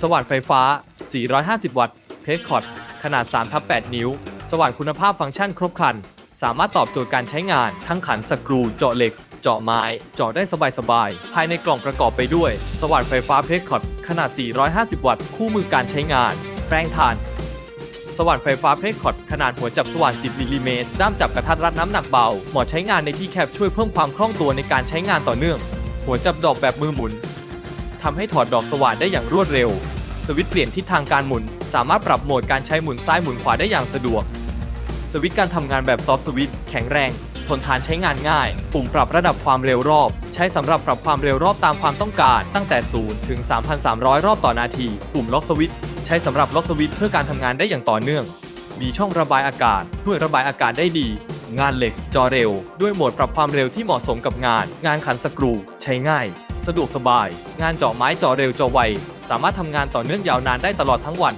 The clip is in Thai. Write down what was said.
สว่านไฟฟ้า 450 วัตต์ เพสคอร์ดขนาด3ทับ8นิ้ว สว่านคุณภาพฟังก์ชันครบครัน สามารถตอบโจทย์การใช้งานทั้งขันสกรู เจาะเหล็ก เจาะไม้ เจาะได้สบายๆ ภายในกล่องประกอบไปด้วย สว่านไฟฟ้าเพสคอร์ดขนาด 450 วัตต์ คู่มือการใช้งาน แปรงถ่าน สว่านไฟฟ้าเพสคอร์ดขนาดหัวจับสว่าน 10 มิลลิเมตร ด้ามจับกระทัดรัดน้ำหนักเบา เหมาะใช้งานในที่แคบช่วยเพิ่มความคล่องตัวในการใช้งานต่อเนื่อง หัวจับดอกแบบมือหมุน ทำให้ถอดดอกสว่านได้อย่างรวดเร็ว สวิตช์เปลี่ยนทิศทางการหมุน สามารถปรับโหมดการใช้หมุนซ้ายหมุนขวาได้อย่างสะดวก สวิตช์การทำงานแบบซอฟต์สวิตช์แข็งแรง ทนทานใช้งานง่าย ปุ่มปรับระดับความเร็วรอบ ใช้สำหรับปรับความเร็วรอบตามความต้องการ ตั้งแต่ 0 ถึง 3,300 รอบต่อนาที ปุ่มล็อกสวิตช์ใช้สำหรับล็อกสวิตช์เพื่อการทำงานได้อย่างต่อเนื่อง มีช่องระบายอากาศช่วยระบายอากาศได้ดีงานเหล็ก จอเร็ว ด้วยโหมดปรับความเร็วที่เหมาะสมกับงาน งานขันสกรู ใช้ง่าย สะดวกสบาย งานเจาะไม้เจาะเร็วเจาะไว สามารถทำงานต่อเนื่องยาวนานได้ตลอดทั้งวัน